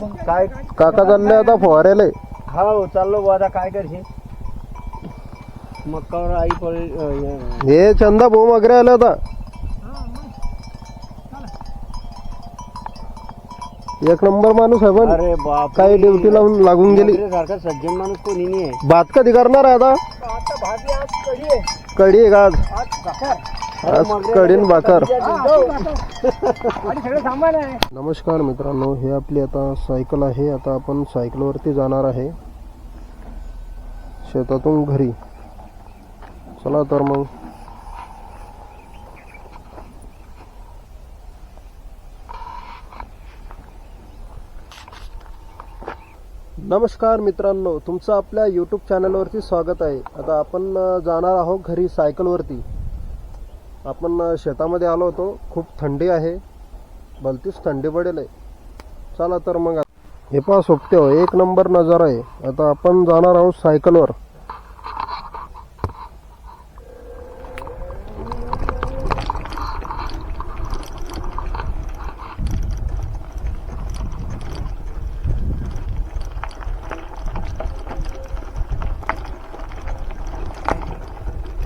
मग काय काका चालले आता फवाऱ्याला हो चाललो बुवा आता काय करशील? मक्कावर आई पडे हे चंदा भाऊ वगैरे आले आता. एक नंबर माणूस आहे पण. अरे बाप काही ड्युटी लावून लागून गेली. सारखा सज्जन माणूस कोणी नाही आहे भात कधी करणार आहे आता? आता भाजी आज कधी आहे. कढी आहे का आज? आज भाकर आज कडीन भाकर. नमस्कार मित्रांनो हे आपली आता सायकल आहे. आता आपण सायकलवरती जाणार आहे. शेतातून घरी. चला तर मग. नमस्कार मित्रांनो तुमचं आपल्या यूट्यूब चॅनलवरती स्वागत आहे. आता आपण जाणार आहोत घरी सायकलवरती. आपण शेतामध्ये आलो होतो. खूप थंडी आहे. भलतीच थंडी पडेल आहे. चला तर मग हे पहा सोबते हो. एक नंबर नजारा आहे. आता आपण जाणार आहोत सायकलवर.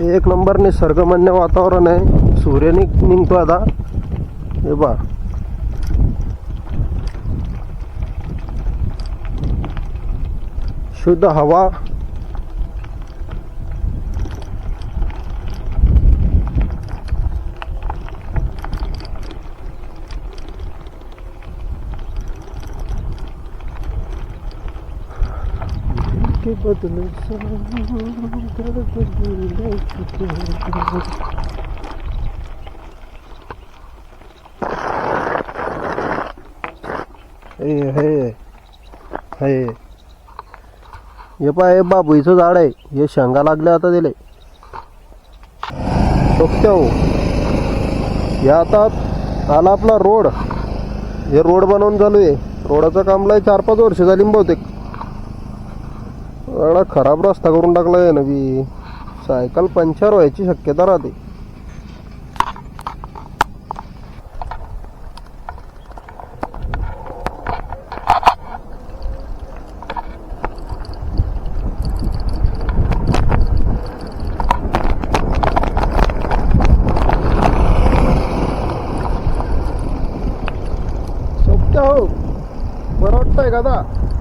एक नंबर निसर्गमन्य वातावरण आहे. सूर्य निघतो आता. हे बा शुद्ध हवा. के बदले हे हे हे. हे पा हे झाड आहे. हे शेंगा लागले आता दिले बघते हो. हे आता आला आपला रोड. हे रोड बनवून चालू आहे रोडाचं काम लय चार पाच वर्ष झाली बहुतेक. सगळा खराब रस्ता करून टाकला आहे ना सायकल पंक्चर व्हायची शक्यता राहते हो बरं वाटतंय का आता